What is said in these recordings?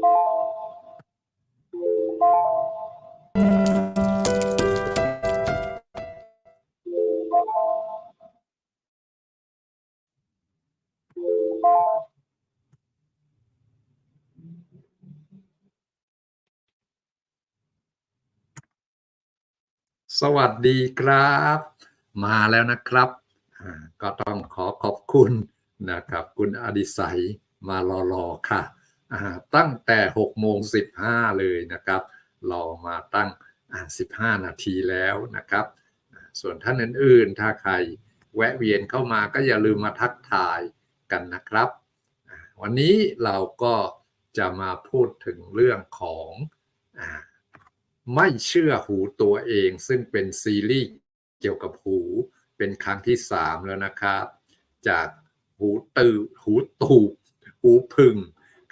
สวัสดีครับ มาแล้วนะครับ ก็ต้องขอขอบคุณนะครับ คุณอดิศัยมารอรอค่ะ ตั้งแต่6โมง15 เลยนะครับรอมาตั้ง 15 นาทีแล้วนะครับ ส่วนท่านอื่นๆ ถ้าใครแวะเวียนเข้ามาก็อย่าลืมมาทักทายกันนะครับ วันนี้เราก็จะมาพูดถึงเรื่องของอไม่เชื่อหูตัวเอง ซึ่งเป็นซีรีส์เกี่ยวกับหูเป็นครั้งที่สามแล้วนะครับ จากหูตือหูตูบหูพึง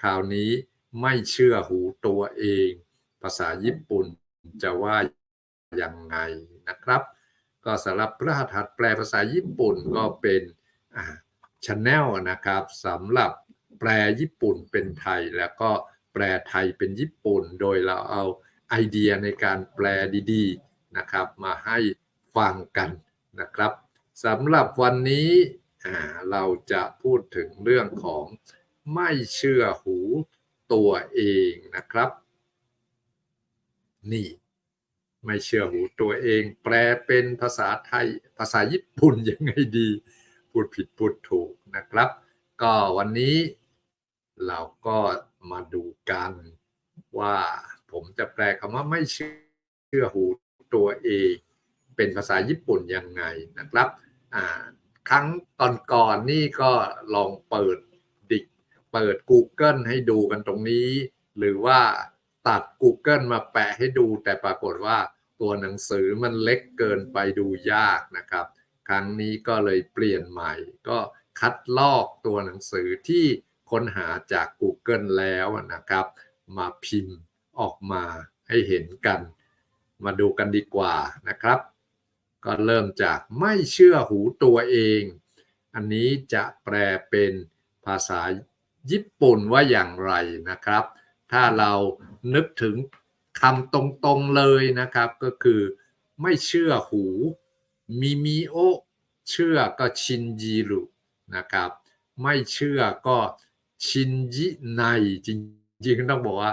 คราวนี้ไม่เชื่อหูตัวเอง ภาษาญี่ปุ่นจะว่ายังไงนะครับ ก็สำหรับพระหัตถ์แปลภาษาญี่ปุ่นก็เป็นชแนลนะครับสำหรับแปลญี่ปุ่นเป็นไทยแล้วก็แปลไทยเป็นญี่ปุ่น โดยเราเอาไอเดียในการแปลดีๆนะครับ มาให้ฟังกันนะครับสำหรับวันนี้เราจะพูดถึงเรื่องของ ไม่เชื่อหูตัวเองนะครับ นี่ ไม่เชื่อหูตัวเอง แปลเป็นภาษาไทยภาษาญี่ปุ่นยังไงดี พูดผิดพูดถูกนะครับ ก็วันนี้เราก็มาดูกันว่าผมจะแปลคำว่าไม่เชื่อหูตัวเอง เป็นภาษาญี่ปุ่นยังไงนะครับ ครั้งตอนก่อนนี่ก็ลองเปิด เปิด Google ให้ดูกันตรงนี้ หรือว่าตัด Google มาแปะให้ดู แต่ปรากฏว่าตัวหนังสือมันเล็กเกินไปดูยากนะครับ ครั้งนี้ก็เลยเปลี่ยนใหม่ ก็คัดลอกตัวหนังสือที่ค้นหาจาก Google แล้วนะครับ มาพิมพ์ออกมาให้เห็นกัน มาดูกันดีกว่านะครับ ก็เริ่มจากไม่เชื่อหูตัวเอง อันนี้จะแปลเป็นภาษา ญี่ปุ่นว่าอย่างไรนะครับ ถ้าเรานึกถึงคำตรงๆเลยนะครับ ก็คือไม่เชื่อหูมิมิโอเชื่อก็ชินจิรุนะครับ ไม่เชื่อก็ชินจิไนจริงๆต้องบอกว่า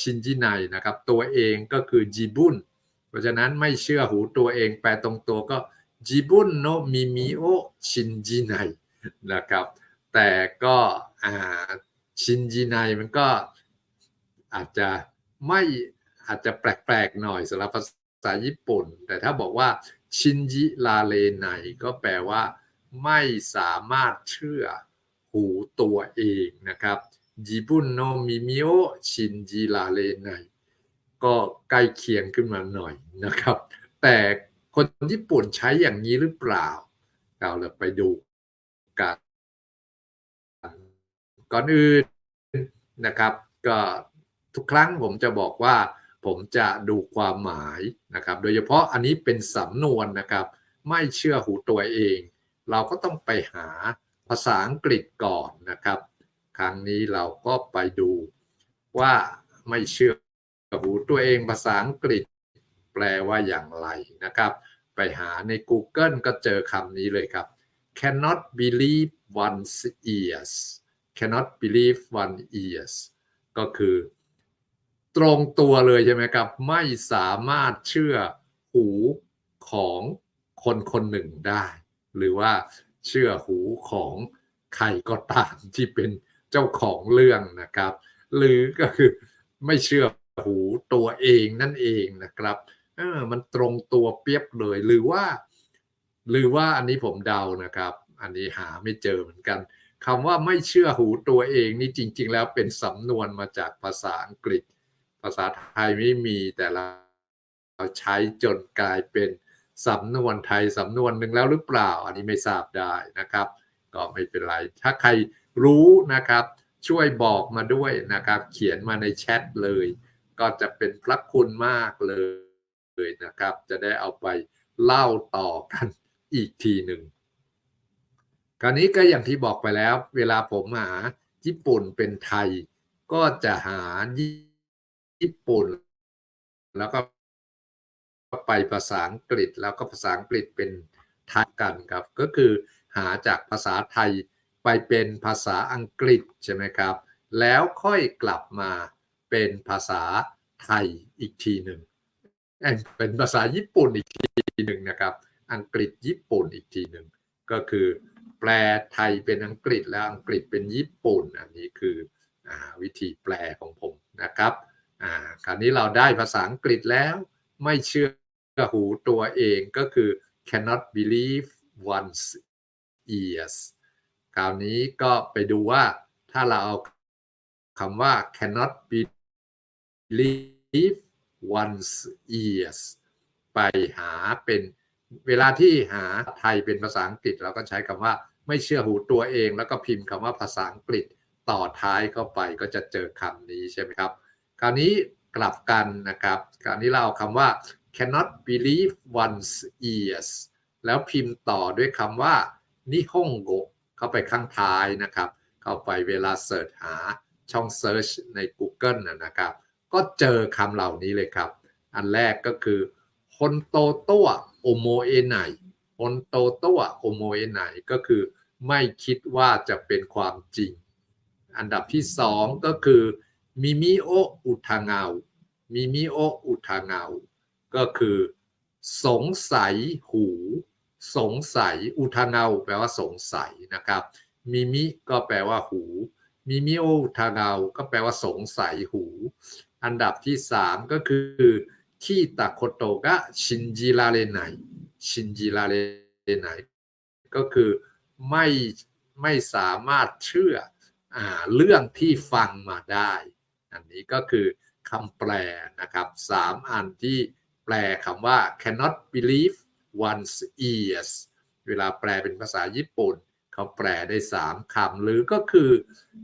ชินจิไนนะครับ ตัวเองก็คือจิบุนเพราะฉะนั้นไม่เชื่อหูตัวเองแปลตรงตัวก็จิบุนโนมิมิโอชินจิไนนะครับ แต่ก็ชินจิไนมันก็อาจจะไม่อาจจะแปลกๆหน่อยสำหรับภาษาญี่ปุ่น แต่ถ้าบอกว่าชินจิลาเลไนก็แปลว่า ไม่สามารถเชื่อหูตัวเองนะครับจิบุนโนมิมิโอชินจิลาเลไนก็ใกล้เคียงขึ้นมาหน่อยนะครับ แต่คนญี่ปุ่นใช้อย่างนี้หรือเปล่า เราเลยไปดูกัน ก่อนอื่นนะครับก็ทุกครั้งผมจะบอกว่าผมจะดูความหมายนะครับ โดยเฉพาะอันนี้เป็นสำนวนนะครับ ไม่เชื่อหูตัวเอง เราก็ต้องไปหาภาษาอังกฤษก่อนนะครับ ครั้งนี้เราก็ไปดูว่าไม่เชื่อหูตัวเองภาษาอังกฤษ แปลว่าอย่างไรนะครับ ไปหาใน Google ก็เจอคำนี้เลยครับ cannot believe one's ears cannot believe one ears ก็คือตรงตัวเลยใช่ไหมครับ ไม่สามารถเชื่อหูของคนคนหนึ่งได้ หรือว่าเชื่อหูของใครก็ตามที่เป็นเจ้าของเรื่องนะครับ หรือก็คือไม่เชื่อหูตัวเองนั่นเองนะครับเออมันตรงตัวเปียบเลยหรือว่า หรือว่าอันนี้ผมเดานะครับ อันนี้หาไม่เจอเหมือนกัน คำว่าไม่เชื่อหูตัวเองนี่จริง ๆ แล้วเป็นสำนวนมาจากภาษาอังกฤษ ภาษาไทยไม่มีแต่เราใช้จนกลายเป็นสำนวนไทยสำนวนหนึ่งแล้วหรือเปล่า อันนี้ไม่ทราบได้นะครับ ก็ไม่เป็นไร ถ้าใครรู้นะครับ ช่วยบอกมาด้วยนะครับ เขียนมาในแชทเลย ก็จะเป็นพระคุณมากเลยนะครับ จะได้เอาไปเล่าต่อกันอีกทีหนึ่ง คราวนี้ก็อย่างที่บอกไปแล้ว เวลาผมหาญี่ปุ่นเป็นไทย ก็จะหาญี่ปุ่น แล้วก็ไปภาษาอังกฤษแล้วก็ภาษาอังกฤษเป็นไทางกันครับ ก็คือหาจากภาษาไทยไปเป็นภาษาอังกฤษใช่ไหมครับ แล้วค่อยกลับมาเป็นภาษาไทยอีกทีหนึ่งเป็นภาษาญี่ปุ่นอีกทีหนึ่งนะครับ อังกฤษญี่ปุ่นอีกทีหนึ่งก็คือ แปลไทยเป็นอังกฤษแล้วอังกฤษเป็นญี่ปุ่น อันนี้คืออวิธีแปลของผมนะครับอ่าคราวนี้เราได้ภาษาอังกฤษแล้วไม่เชื่อหูตัวเองก็คือ cannot believe one's ears คราวนี้ก็ไปดูว่าถ้าเราเอาคำว่า cannot believe one's ears ไปหาเป็นเวลาที่หาไทยเป็นภาษาอังกฤษเราก็ใช้คำว่า ไม่เชื่อหูตัวเอง แล้วก็พิมพ์คำว่าภาษาอังกฤษต่อท้ายเข้าไปก็จะเจอคำนี้ใช่ไหมครับ คราวนี้กลับกันนะครับ คราวนี้เราเอาคำว่า cannot believe one's ears แล้วพิมพ์ต่อด้วยคำว่านิฮงโกเข้าไปข้างท้ายนะครับ เข้าไปเวลาเสิร์ชหาช่อง Search ใน Google นะครับ ก็เจอคำเหล่านี้เลยครับ อันแรกก็คือฮนโตโตะโอโมเอไน ฮนโตโตะโอโมเอไนก็คือไม่คิดว่าจะเป็นความจริง อันดับที่สองก็คือมิมิโออุทางามิมิโออุทางาก็คือสงสัยหู สงสัยอุทางาแปลว่าสงสัยนะครับมิมิก็แปลว่าหูมิมิโออุทางาก็แปลว่าสงสัยหู อันดับที่สามก็คือคีตาโคโตะชินจิราเรไน ชินจิราเรไนก็คือไม่ไม่สามารถเชื่ออเรื่องที่ฟังมาได้ อันนี้ก็คือคำแปลนะครับสามอันที่แปลคำว่า cannot believe one's ears เวลาแปลเป็นภาษาญี่ปุ่นเขาแปลได้สามคำหรือก็คือ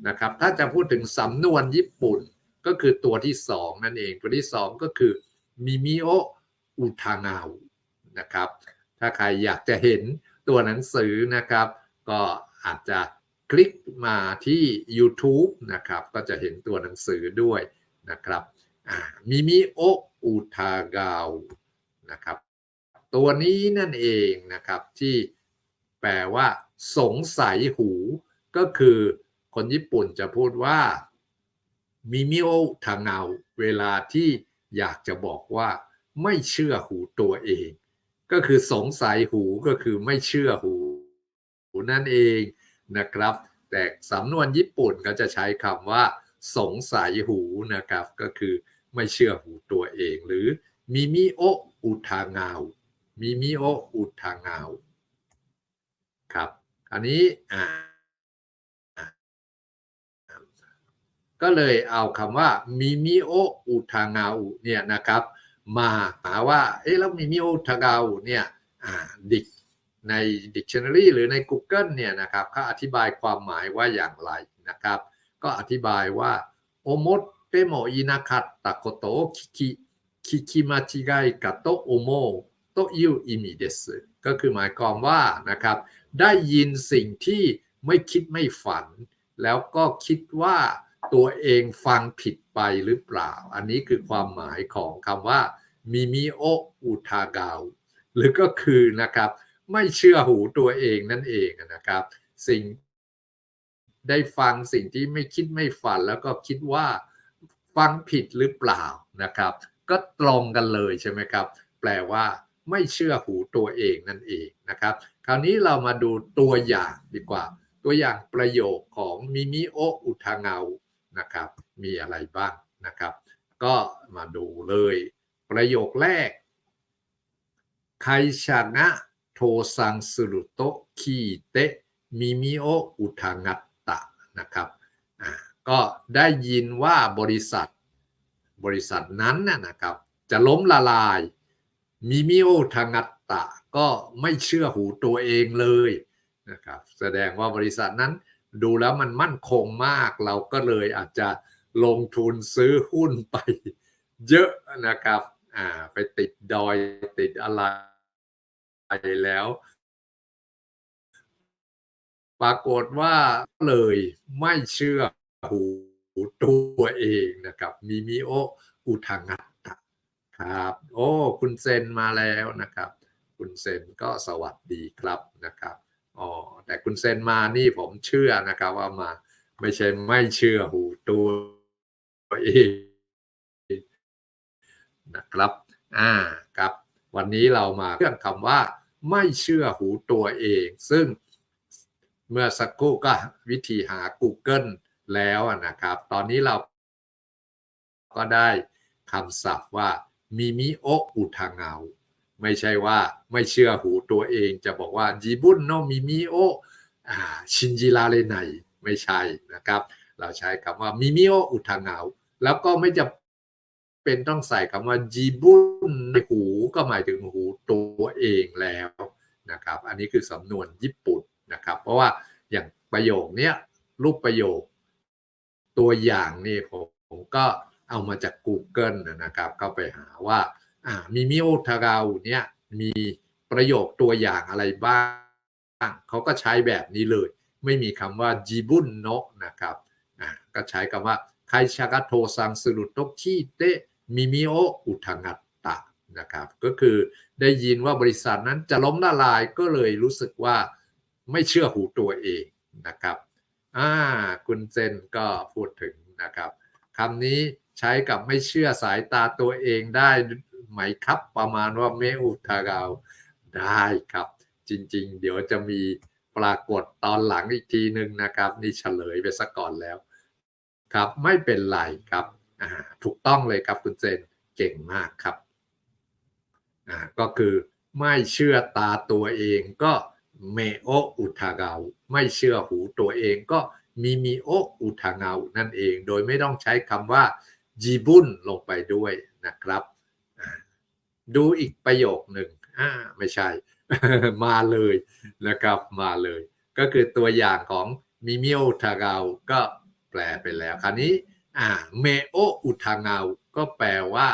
นะครับถ้าจะพูดถึงสำนวนญี่ปุ่นก็คือตัวที่สองนั่นเอง ตัวที่สองก็คือมิมิโออุทางาว นะครับ ถ้าใครอยากจะเห็นตัวหนังสือนะครับ ก็อาจจะคลิกมาที่ YouTube นะครับ ก็จะเห็นตัวหนังสือด้วยนะครับมิมิโออุทากาวนะครับ ตัวนี้นั่นเองนะครับที่แปลว่า สงสัยหู ก็คือคนญี่ปุ่นจะพูดว่ามิมิโอทางเงาเวลาที่อยากจะบอกว่าไม่เชื่อหูตัวเอง ก็คือสงสัยหูก็คือไม่เชื่อหู หูนั่นเองนะครับ แต่สำนวนญี่ปุ่นก็จะใช้คำว่า สงสัยหูนะครับ ก็คือไม่เชื่อหูตัวเอง หรือมิมิโออุทางาวมิมิโออุทางาวครับอันนี้อ่าก็เลยเอาคำว่ามิมิโออุทางาวเนี่ยนะครับ มาหาว่าเอ๊ะแล้วมิมิโอทางาวเนี่ยดิกใน dictionary หรือใน Google เนี่ยนะครับเขาอธิบายความหมายว่าอย่างไรนะครับ ก็อธิบายว่าโอมดเตโมอินาคัตตะโกโตคิคิคิคิมาจิไกกะโตโอโมโตยูอิมิเดสก็คือหมายความว่านะครับ ได้ยินสิ่งที่ไม่คิดไม่ฝัน แล้วก็คิดว่า ตัวเองฟังผิดไปหรือเปล่า อันนี้คือความหมายของคำว่ามิมิโออุทากาวหรือก็คือนะครับไม่เชื่อหูตัวเองนั่นเองนะครับ สิ่งได้ฟังสิ่งที่ไม่คิดไม่ฝันแล้วก็คิดว่าฟังผิดหรือเปล่านะครับ ก็ตรงกันเลยใช่ไหมครับ แปลว่าไม่เชื่อหูตัวเองนั่นเองนะครับ คราวนี้เรามาดูตัวอย่างดีกว่า ตัวอย่างประโยคของมิมิโออุทางา นะครับ มีอะไรบ้างนะครับ ก็มาดูเลย ประโยคแรกไคชางะโทซังสุรุโตคีเตมิมิโออุทางัตตะนะครับก็ได้ยินว่าบริษัทบริษัทนั้นน่ะนะครับ จะล้มละลายมิมิโอทางัตตะก็ไม่เชื่อหูตัวเองเลยนะครับ แสดงว่าบริษัทนั้น ดูแล้วมันมั่นคงมาก เราก็เลยอาจจะลงทุนซื้อหุ้นไปเยอะนะครับอ่าไปติดดอยติดอะไรไปแล้ว ปรากฏว่าเลยไม่เชื่อหูตัวเองนะครับมิมิโออุทางัตตะครับ โอ้ คุณเซนมาแล้วนะครับ คุณเซนก็สวัสดีครับนะครับ อ๋อแต่คุณเซนมานี่ผมเชื่อนะครับว่ามาไม่ใช่ไม่เชื่อหูตัวเองนะครับอ่าครับ วันนี้เรามาเรื่องคำว่าไม่เชื่อหูตัวเอง ซึ่งเมื่อสักครู่ก็วิธีหา Google แล้วนะครับ ตอนนี้เราก็ได้คำศัพท์ว่ามิมิโออุทาเงา ไม่ใช่ว่าไม่เชื่อหูตัวเองจะบอกว่าจีบุนโนมิมิโอชินจิราเลไนไม่ใช่นะครับ เราใช้คำว่ามิมิโออุทาเงาแล้วก็ไม่จะเป็นต้องใส่คำว่าจีบุนในหูก็หมายถึงหูตัวเองแล้วนะครับอันนี้คือสำนวนญี่ปุ่นนะครับ เพราะว่าอย่างประโยคเนี้ยรูปประโยค ตัวอย่างนี่ผมก็เอามาจาก Google นะครับเข้าไปหาว่า มิมิโอทาเกาเนี่ยมีประโยคตัวอย่างอะไรบ้าง เขาก็ใช้แบบนี้เลย ไม่มีคำว่าจิบุนโนะนะครับก็ใช้คำว่าไคชากะโทซังสุรุโตคิเตมิมิโออุทังัตตะนะครับก็คือได้ยินว่าบริษัทนั้นจะล้มละลายก็เลยรู้สึกว่าไม่เชื่อหูตัวเองนะครับอ่าคุณเซนก็พูดถึงนะครับคำนี้ใช้กับไม่เชื่อสายตาตัวเองได้ ไหมครับ ประมาณว่าเมอุทากาวได้ครับ จริง ๆ เดี๋ยวจะมีปรากฏตอนหลังอีกทีหนึ่งนะครับ นี่เฉลยไปซะก่อนแล้ว ครับไม่เป็นไรครับถูกต้องเลยครับคุณเจนเก่งมากครับอ่าก็คือไม่เชื่อตาตัวเองก็เมโออุทากาวไม่เชื่อหูตัวเองก็มีมีโออุทาเงานั่นเอง โดยไม่ต้องใช้คำว่าจีบุนลงไปด้วยนะครับ ดูอีกประโยคหนึ่งอ่าไม่ใช่ มาเลยนะครับมาเลย ก็คือตัวอย่างของมิมิโอทาเกาก็แปลไปแล้วคราวนี้อ่าเมโออุทาเงาก็แปลว่า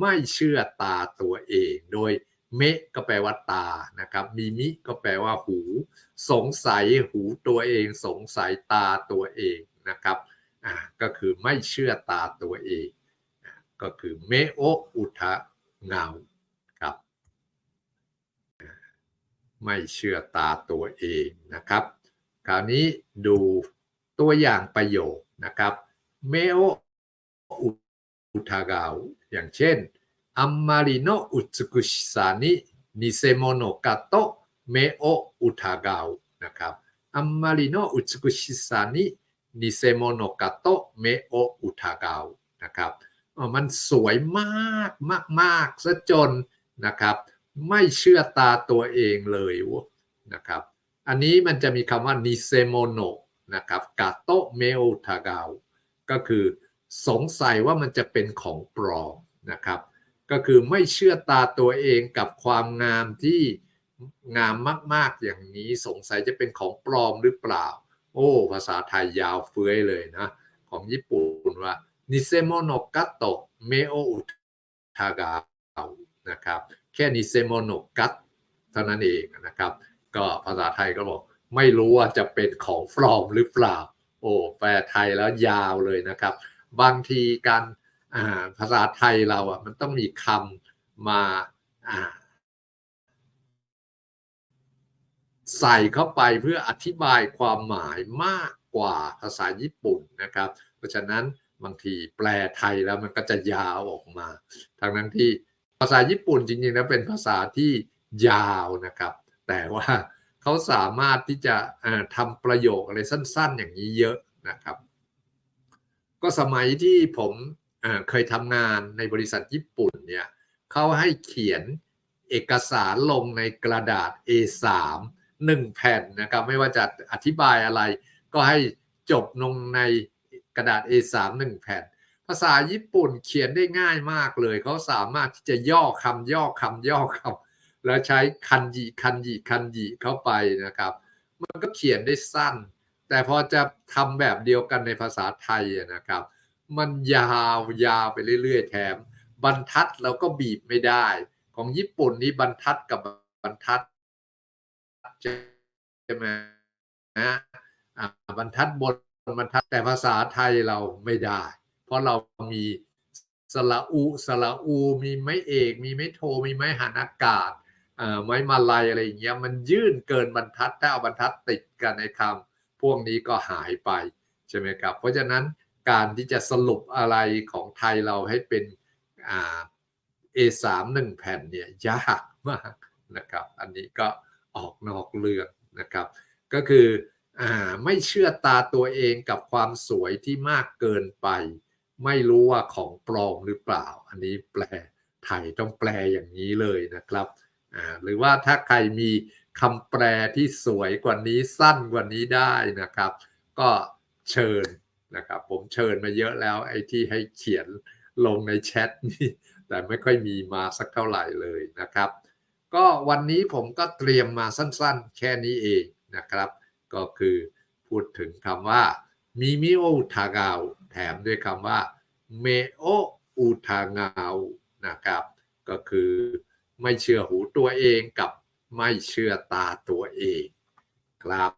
ไม่เชื่อตาตัวเอง โดยเมะก็แปลว่าตานะครับมิมิก็แปลว่าหู สงสัยหูตัวเอง สงสัยตาตัวเองนะครับอ่าก็คือไม่เชื่อตาตัวเอง ก็คือเมโออุทะเงาครับ ไม่เชื่อตาตัวเองนะครับ คราวนี้ดูตัวอย่างประโยคนะครับเมโออุทาเงาอย่างเช่นอัมมาริโนอุตสึกุชิซานินิเซโมโนกาโตเมโออุทาเงานะครับอัมมาริโนอุตสึกุชิซานินิเซโมโนกาโตเมโออุทาเงานะครับมันสวยมากมากมากซะจนนะครับ ไม่เชื่อตาตัวเองเลยนะครับ อันนี้มันจะมีคำว่านิเซโมโนนะครับกาโตเมโอทาเกาก็คือสงสัยว่ามันจะเป็นของปลอมนะครับ ก็คือไม่เชื่อตาตัวเองกับความงามที่งามมาก ๆ อย่างนี้สงสัยจะเป็นของปลอมหรือเปล่า โอ้ ภาษาไทยยาวเฟื้อยเลยนะ ของญี่ปุ่นว่านิเซโมโนกัตโตเมโออุทากานะครับ แค่นิเซโมโนกัตเท่านั้นเองนะครับ ก็ภาษาไทยก็บอกไม่รู้ว่าจะเป็นของปลอมหรือเปล่า โอ้แปลไทยแล้วยาวเลยนะครับ บางทีการภาษาไทยเราอะมันต้องมีคำมาใส่เข้าไปเพื่ออธิบายความหมายมากกว่าภาษาญี่ปุ่นนะครับ เพราะฉะนั้นบางทีแปลไทยแล้วมันก็จะยาวออกมา ทั้งนั้นที่าษาญี่ปุ่นจริงๆแล้วเป็นภาษาที่ยาวนะครับ แต่ว่าเขาสามารถที่จะทำประโยคอะไรสั้นๆ อย่างนี้เยอะนะครับ ก็สมัยที่ผมเคยทำงานในบริษัทญี่ปุ่นเนี่ยเขาให้เขียนเอกสารลงในกระดาษ A3 หนึ่งแผ่นนะครับ ไม่ว่าจะอธิบายอะไร ก็ให้จบลงในกระดาษ A3 หนึ่งแผ่น ภาษาญี่ปุ่นเขียนได้ง่ายมากเลย เขาสามารถที่จะย่อคำย่อคำย่อคำแล้วใช้คันยีคันยีคันยีเข้าไปนะครับ มันก็เขียนได้สั้น แต่พอจะทำแบบเดียวกันในภาษาไทยนะครับ มันยาวยาวไปเรื่อย ๆ แถม บรรทัดเราก็บีบไม่ได้ ของญี่ปุ่นนี้บรรทัดกับบรรทัดใช่ไหมนะบรรทัดบนบรรทัดแต่ภาษาไทยเราไม่ได้ ราะเรามีสระอุสระอู มีไม้เอก มีไม้โท มีไม้หันอากาศไม้มาลายอะไรอย่างเงี้ยมันยื่นเกินบรรทัดถ้าเอาบรรทัดติดกันในคำพวกนี้ก็หายไปใช่ไหมครับ เพราะฉะนั้นการที่จะสรุปอะไรของไทยเราให้เป็นอ่า A3 หนึ่งแผ่นเนี่ยยากมากนะครับ อันนี้ก็ออกนอกเรื่องนะครับ ก็คืออไม่เชื่อตาตัวเองกับความสวยที่มากเกินไป ไม่รู้ว่าของปลอมหรือเปล่า อันนี้แปลไทยต้องแปลอย่างนี้เลยนะครับอ่าหรือว่าถ้าใครมีคำแปลที่สวยกว่านี้สั้นกว่านี้ได้นะครับ ก็เชิญนะครับ ผมเชิญมาเยอะแล้วไอ้ที่ให้เขียนลงในแชทนี่แต่ไม่ค่อยมีมาสักเท่าไหร่เลยนะครับ ก็วันนี้ผมก็เตรียมมาสั้นๆ แค่นี้เองนะครับ ก็คือพูดถึงคำว่ามิมิโอทางาว แถมด้วยคำว่าเมโออูทางาวนะครับ ก็คือไม่เชื่อหูตัวเองกับไม่เชื่อตาตัวเองครับ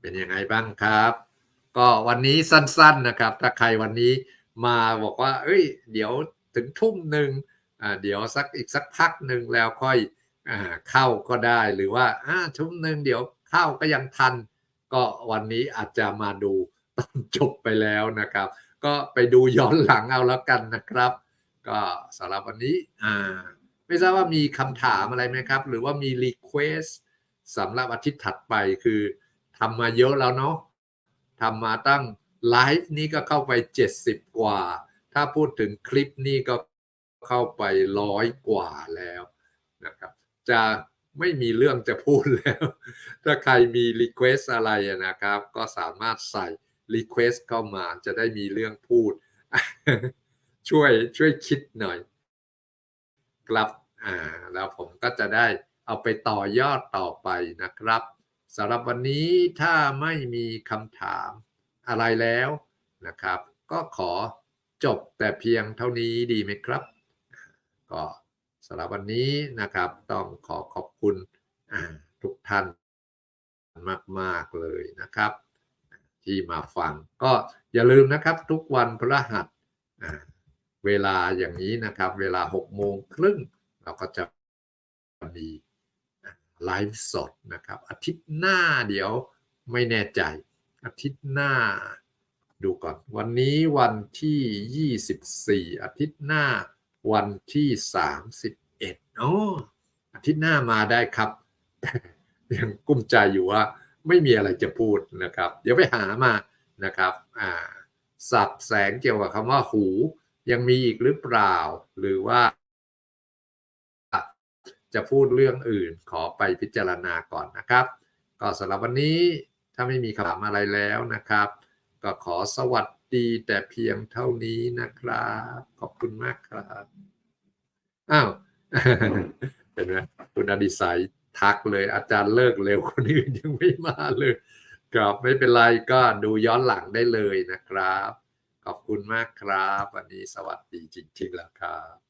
เป็นยังไงบ้างครับ ก็วันนี้สั้นๆนะครับ ถ้าใครวันนี้มาบอกว่า เอ้ย เดี๋ยวถึงทุ่มหนึ่งเดี๋ยวสักอีกสักพักหนึ่งแล้วค่อย เข้าก็ได้หรือว่าชุมหนึ่งเดี๋ยวเข้าก็ยังทัน ก็วันนี้อาจจะมาดูตอนจบไปแล้วนะครับ ก็ไปดูย้อนหลังเอาแล้วกันนะครับ ก็สำหรับวันนี้อ่าไม่ทราบว่ามีคำถามอะไรไหมครับ หรือว่ามีรีเควสสำหรับอาทิตย์ถัดไปคือทำมาเยอะแล้วเนาะทำมาตั้งไลฟ์นี้ก็เข้าไป 70 กว่า ถ้าพูดถึงคลิปนี้ก็เข้าไปร้อยกว่าแล้วนะครับ จะไม่มีเรื่องจะพูดแล้ว ถ้าใครมีรีเควสอะไรนะครับ ก็สามารถใส่รีเควสเข้ามาจะได้มีเรื่องพูด ช่วยช่วยคิดหน่อย ครับอ่าแล้วผมก็จะได้เอาไปต่อยอดต่อไปนะครับสำหรับวันนี้ถ้าไม่มีคำถามอะไรแล้วนะครับ ก็ขอจบแต่เพียงเท่านี้ดีไหมครับ ก็ สำหรับวันนี้นะครับต้องขอขอบคุณทุกท่านมาก ๆ เลยนะครับ ที่มาฟังก็อย่าลืมนะครับทุกวันพฤหัสเวลาอย่างนี้นะครับ เวลา6โมงครึ่งเราก็จะมีไลฟ์สดนะครับ อาทิตย์หน้าเดี๋ยวไม่แน่ใจ อาทิตย์หน้าดูก่อน วันนี้วันที่ 24 อาทิตย์หน้า วันที่ 31โอ้อาทิตย์หน้ามาได้ครับยังกุ้มใจอยู่ว่าไม่มีอะไรจะพูดนะครับ เดี๋ยวไปหามานะครับอ่าสับแสงเกี่ยวกับคำว่าหูยังมีอีกหรือเปล่า หรือว่า จะพูดเรื่องอื่นขอไปพิจารณาก่อนนะครับ ก็สำหรับวันนี้ถ้าไม่มีคำถามอะไรแล้วนะครับ ก็ขอสวัสดี ดีแต่เพียงเท่านี้นะครับ ขอบคุณมากครับอ้าวเห็นไหมคุณอดิสัยทักเลยอาจารย์เลิกเร็วคนอื่นยังไม่มาเลยครับไม่เป็นไรก็ดูย้อนหลังได้เลยนะครับ ขอบคุณมากครับ วันนี้สวัสดีจริง ๆ แล้วครับ